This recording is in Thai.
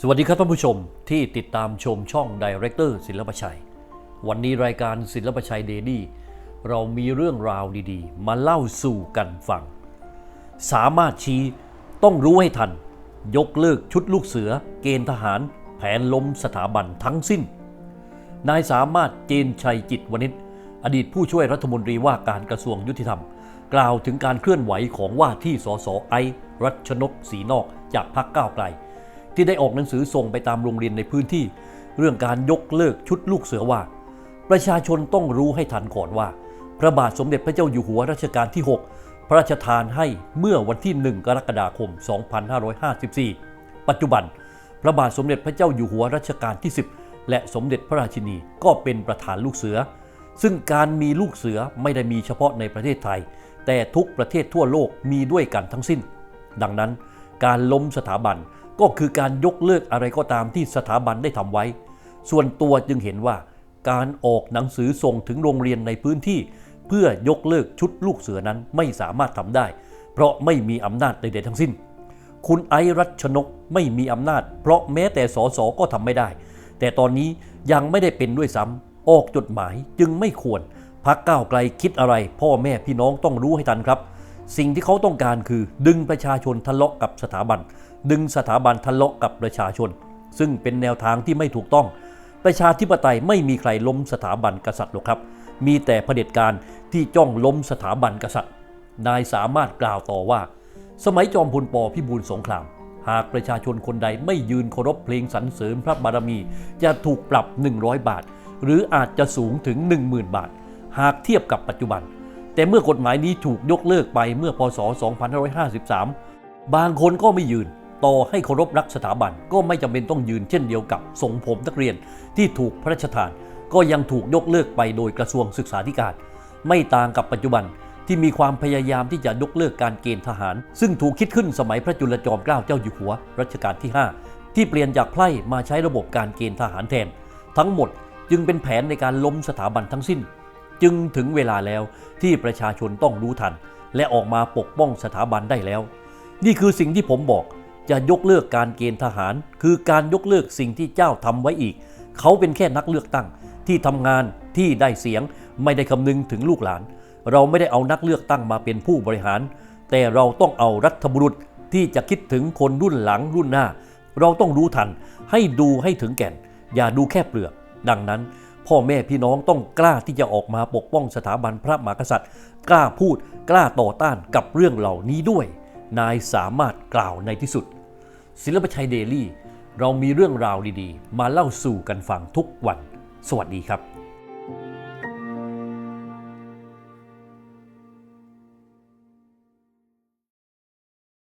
สวัสดีครับท่านผู้ชมที่ติดตามชมช่องดีเรคเตอร์ศิลปชัย วันนี้รายการศิลปชัยเดลี่เรามีเรื่องราวดีๆ มาเล่าสู่กันฟัง สามารถชี้ต้องรู้ให้ทัน ยกเลิกชุดลูกเสือ เกณฑ์ทหาร แผนล้มสถาบันทั้งสิ้น นายสามารถเจนชัยจิตวณิชอดีตผู้ช่วยรัฐมนตรีว่าการกระทรวงยุติธรรม กล่าวถึงการเคลื่อนไหวของว่าที่สสไอรัชนกศรีนอกจากพรรคก้าวไกล ที่ได้ออกหนังสือส่งไปตามโรงเรียนในพื้นที่ เรื่องการยกเลิกชุดลูกเสือว่า ประชาชนต้องรู้ให้ทันก่อนว่า พระบาทสมเด็จพระเจ้าอยู่หัวรัชกาลที่ 6 พระราชทานให้เมื่อวันที่ 1 กรกฎาคม 2554 ปัจจุบัน พระบาทสมเด็จพระเจ้าอยู่หัวรัชกาลที่ 10 และสมเด็จพระราชินีก็เป็นประธานลูกเสือ ซึ่งการมีลูกเสือไม่ได้มีเฉพาะในประเทศไทย แต่ทุกประเทศทั่วโลกมีด้วยกันทั้งสิ้น ดังนั้น การล้มสถาบัน ก็คือการยกเลิกอะไรก็ตามที่สถาบันได้ทำไว้ ส่วนตัวจึงเห็นว่า การออกหนังสือส่งถึงโรงเรียนในพื้นที่ เพื่อยกเลิกชุดลูกเสือนั้นไม่สามารถทำได้ เพราะไม่มีอำนาจใดๆทั้งสิ้น คุณไอรัชนกไม่มีอำนาจ เพราะแม้แต่สสก็ทำไม่ได้ แต่ตอนนี้ยังไม่ได้เป็นด้วยซ้ำออกจดหมายจึงไม่ควรพักก้าวไกลคิดอะไร พ่อแม่พี่น้องต้องรู้ให้ทันครับ สิ่งที่เขาต้องการคือ ดึงประชาชนทะเลาะกับสถาบัน ดึงสถาบันทะเลาะกับประชาชน ซึ่งเป็นแนวทางที่ไม่ถูกต้อง ประชาธิปไตยไม่มีใครล้มสถาบันกษัตริย์หรอกครับ มีแต่เผด็จการที่จ้องล้มสถาบันกษัตริย์ นายสามารถกล่าวต่อว่า สมัยจอมพลปพิบูลสงคราม หากประชาชนคนใดไม่ยืนเคารพเพลงสรรเสริญพระบารมี จะถูกปรับ 100 บาท หรืออาจจะสูงถึง 10,000 บาท หากเทียบกับปัจจุบัน แต่เมื่อกฎหมายนี้ถูกยกเลิกไปเมื่อพศ 2553 บางคนก็ไม่ยืน ต่อให้เคารพรักสถาบันก็ไม่จำเป็นต้องยืนเช่นเดียวกับทรงผมนักเรียนที่ถูกพระราชทาน ก็ยังถูกยกเลิกไปโดยกระทรวงศึกษาธิการ ไม่ต่างกับปัจจุบันที่มีความพยายามที่จะยกเลิกการเกณฑ์ทหาร ซึ่งถูกคิดขึ้นสมัยพระจุลจอมเกล้าเจ้าอยู่หัวรัชกาลที่ 5 ที่เปลี่ยนจากไพร่มาใช้ระบบการเกณฑ์ทหารแทน ทั้งหมดจึงเป็นแผนในการล้มสถาบันทั้งสิ้น จึงถึงเวลาแล้วที่ประชาชนต้องรู้ทัน และออกมาปกป้องสถาบันได้แล้ว นี่คือสิ่งที่ผมบอกจะยกเลิกการเกณฑ์ทหาร คือการยกเลิกสิ่งที่เจ้าทำไว้อีก เขาเป็นแค่นักเลือกตั้ง ที่ทำงานที่ได้เสียง ไม่ได้คำนึงถึงลูกหลาน เราไม่ได้เอานักเลือกตั้งมาเป็นผู้บริหาร แต่เราต้องเอารัฐบุรุษที่จะคิดถึงคนรุ่นหลังรุ่นหน้า เราต้องรู้ทัน ให้ดูให้ถึงแก่น อย่าดูแค่เปลือก ดังนั้น พ่อแม่พี่น้องต้องกล้าที่จะออกมาปกป้องสถาบันพระมหากษัตริย์ กล้าพูดกล้าต่อต้านกับเรื่องเหล่านี้ด้วย นายสามารถกล่าวในที่สุด ศิลปชัยเดลี่ เรามีเรื่องราวดีๆ มาเล่าสู่กันฟังทุกวัน สวัสดีครับ